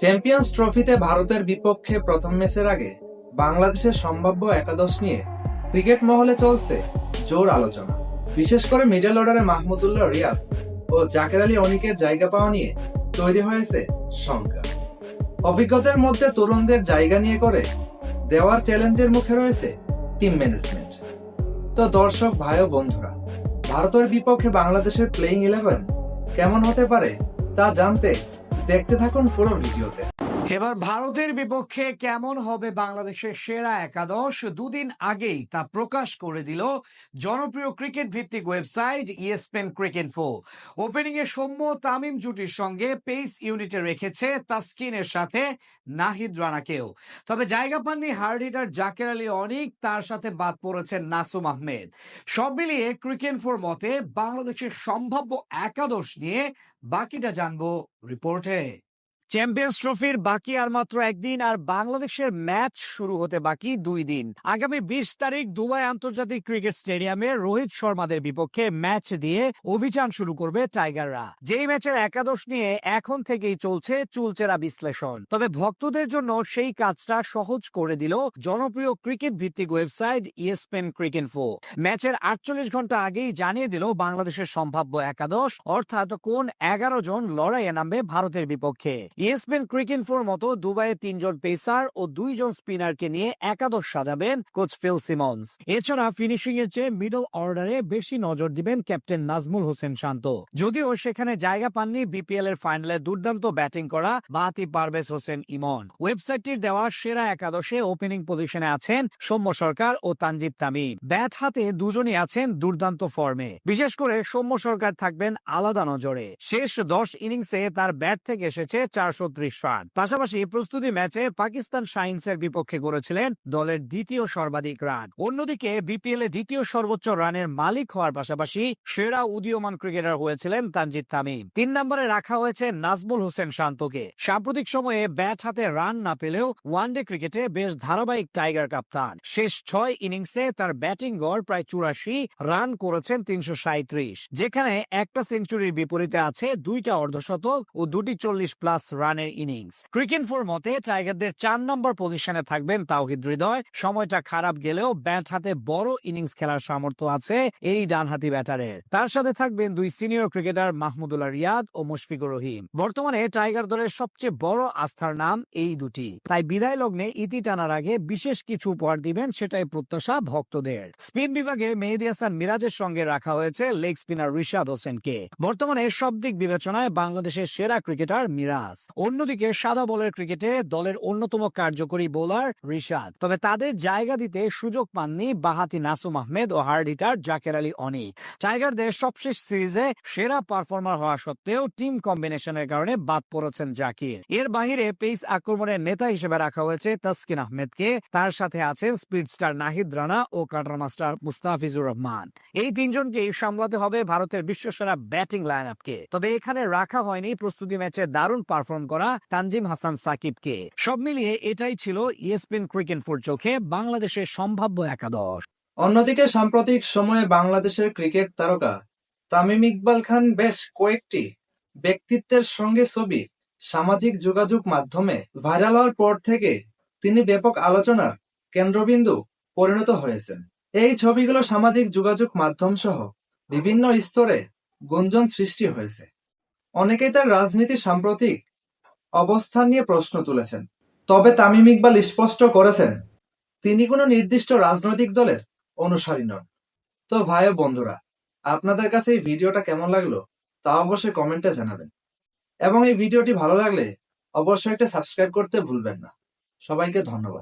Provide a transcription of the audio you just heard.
Champions ট্রফিতে ভারতের বিপক্ষে প্রথম ম্যাচের আগে বাংলাদেশের সম্ভাব্য একাদশ নিয়ে ক্রিকেট মহলে চলছে জোর আলোচনা। বিশেষ করে মিডল অর্ডারে মাহমুদুল্লাহ রিয়াদ ও জাকের আলী অনিকের জায়গা পাওয়া নিয়ে তৈরি হয়েছে শঙ্কা। অভিজ্ঞতার মধ্যে তরুণদের জায়গা নিয়ে করে দেওয়ার চ্যালেঞ্জের মুখে রয়েছে টিম ম্যানেজমেন্ট তো দর্শক, ভাই ও বন্ধুরা, ভারতের বিপক্ষে বাংলাদেশের প্লেইং ইলেভেন কেমন হতে পারে তা জানতে দেখতে থাকুন পুরো ভিডিওতে। এবার ভারতের বিপক্ষে কেমন হবে বাংলাদেশের সেরা একাদশ? দুদিন আগেই তা প্রকাশ করে দিল জনপ্রিয় ক্রিকেট ভিত্তিক ওয়েবসাইট ইএসপেন ক্রিকেট ফো। ওপেনিং এ সৌম্য তামিম জুটির সঙ্গে পেস ইউনিটে রেখেছে তাসকিনের সাথে নাহিদ রানাকেও। তবে জায়গা পাননি হার্ড হিটার জাকের আলী অনিক, তার সাথে বাদ পড়েছেন নাসুম আহমেদ। সব মিলিয়ে ক্রিকেট ফোর মতে বাংলাদেশের সম্ভাব্য একাদশ নিয়ে বাকিটা জানব রিপোর্টে। চ্যাম্পিয়ন্স ট্রফির বাকি আর মাত্র একদিন আর বাংলাদেশের ম্যাচ শুরু হতে বাকি দুই দিন। আগামী বিশ তারিখ দুবাই আন্তর্জাতিক ক্রিকেট স্টেডিয়ামে রোহিত শর্মাদের বিপক্ষে ম্যাচ দিয়ে অভিযান শুরু করবে টাইগাররা। যেই ম্যাচের একাদশ নিয়ে এখন থেকেই চলছে চুলচেরা বিশ্লেষণ। তবে ভক্তদের জন্য সেই কাজটা সহজ করে দিল জনপ্রিয় ক্রিকেট ভিত্তিক ওয়েবসাইট ইএসপেন ক্রিকেট ফো ম্যাচের আটচল্লিশ ঘণ্টা আগেই জানিয়ে দিল বাংলাদেশের সম্ভাব্য একাদশ, অর্থাৎ কোন এগারো জন লড়াইয়ে নামবে ভারতের বিপক্ষে। ইয়েসপেন ক্রিকেট ফোর মতো দুবাইয়ে তিনজন পেসার ও দুইজন স্পিনারকে নিয়ে একাদশ সাজাবেন কোচ ফিল সিমন্স। এছাড়া ফিনিশিং এর চেয়ে মিডল অর্ডারে বেশি নজর দিবেন ক্যাপ্টেন নাজমুল হোসেন শান্ত। যদিও সেখানে জায়গা পাননি বিপিএল এর ফাইনালে দুর্দান্ত ব্যাটিং করা বাহাতি পারভেজ হোসেন ইমন। ওয়েবসাইটটির দেওয়া সেরা একাদশে ওপেনিং পজিশনে আছেন সৌম্য সরকার ও তানজিব তামিম। ব্যাট হাতে দুজনই আছেন দুর্দান্ত ফর্মে। বিশেষ করে সৌম্য সরকার থাকবেন আলাদা নজরে। শেষ দশ ইনিংসে তার ব্যাট থেকে এসেছে চারশো ত্রিশ রান। পাশাপাশি প্রস্তুতি ম্যাচে পাকিস্তান শাইন্সের বিপক্ষে করেছিলেন দলের দ্বিতীয় সর্বাধিক রান। অন্যদিকে বিপিএল এ দ্বিতীয় সর্বোচ্চ রানের মালিক হওয়ার পাশাপাশি সেরা উদীয়মান ক্রিকেটার হয়েছিলেন তানজিদ তামিম। তিন নম্বরে রাখা হয়েছে নাজমুল হোসেন শান্তকে। সাম্প্রতিক সময়ে ব্যাট হাতে রান না পেলেও ওয়ানডে ক্রিকেটে বেশ ধারাবাহিক টাইগার কাপ্তান। শেষ ছয় ইনিংসে তার ব্যাটিং গড় প্রায় চুরাশি, রান করেছেন তিনশো যেখানে একটা সেঞ্চুরির বিপরীতে আছে দুইটা অর্ধশতক ও দুটি চল্লিশ প্লাস রানের ইনিংস ক্রিকেট ফোর মতে টাইগারদের চার নম্বর পজিশনে থাকবেন তাওহিদ হৃদয়? সময়টা খারাপ গেলেও ব্যাট হাতে বড় ইনিংস খেলার সামর্থ্য আছে এই ডানহাতি ব্যাটারের তার সাথে থাকবেন দুই সিনিয়র ক্রিকেটার মাহমুদুল্লাহ রিয়াদ ও মুশফিকুর রহিম। বর্তমানে টাইগার দলের সবচেয়ে বড় আস্থার নাম এই দুটি। তাই বিদায় লগ্নে ইতি টানার আগে বিশেষ কিছু উপহার দিবেন সেটাই প্রত্যাশা ভক্তদের। স্পিন বিভাগে মেহেদি হাসান মিরাজের সঙ্গে রাখা হয়েছে লেগ স্পিনার রিশাদ হোসেনকে। বর্তমানে সব দিক বিবেচনায় বাংলাদেশের সেরা ক্রিকেটার মিরাজ। অন্যদিকে সাদা বলের ক্রিকেটে দলের অন্যতম কার্যকরী বোলার রিশাদ। তবে তাদের জায়গা দিতে সুযোগ পাননি বাহাতি নাসুম আহমেদ ও হার্ড হিটার জাকের আলী অনিক টাইগারদের সবশেষ সিরিজে সেরা পারফর্মার হওয়া সত্ত্বেও টিম কম্বিনেশনের কারণে বাদ পড়েছেন জাকির। এর বাহিরে পেস আক্রমণের নেতা হিসেবে রাখা হয়েছে তাসকিন আহমেদকে। তার সাথে আছেন স্পিড স্টার নাহিদ রানা ও কাটার মাস্টার মুস্তাফিজুর রহমান। এই তিনজনকেই সামলাতে হবে ভারতের বিশ্বসেরা ব্যাটিং লাইন আপকে তবে এখানে রাখা হয়নি প্রস্তুতি ম্যাচে দারুণ পারফর্ম করা তানজিম হাসান সাকিবকে। সব মিলিয়ে এটাই ছিল ইএসপিন ক্রিকেট ফোর চোখে বাংলাদেশের সম্ভাব্য একাদশ। অন্যদিকে সাম্প্রতিক সময়ে বাংলাদেশের ক্রিকেট তারকা তামিম ইকবাল খান বেশ কয়েকটি ব্যক্তিত্বের সঙ্গে ছবি, সামাজিক যোগাযোগ মাধ্যমে ভাইরাল হওয়ার পর থেকে তিনি ব্যাপক আলোচনার কেন্দ্রবিন্দু পরিণত হয়েছেন। এই ছবিগুলো সামাজিক যোগাযোগ মাধ্যম সহ বিভিন্ন স্তরে গুঞ্জন সৃষ্টি হয়েছে। অনেকেই তার রাজনীতি সাম্প্রতিক অবস্থান নিয়ে প্রশ্ন তুলেছেন। তবে তামিম ইকবাল স্পষ্ট করেছেন, তিনি কোনো নির্দিষ্ট রাজনৈতিক দলের অনুসারী নন। তো ভাই ও বন্ধুরা, আপনাদের কাছে এই ভিডিওটা কেমন লাগল তা অবশ্যই কমেন্টে জানাবেন। এবং এই ভিডিওটি ভালো লাগলে অবশ্যই একটা সাবস্ক্রাইব করতে ভুলবেন না। সবাইকে ধন্যবাদ।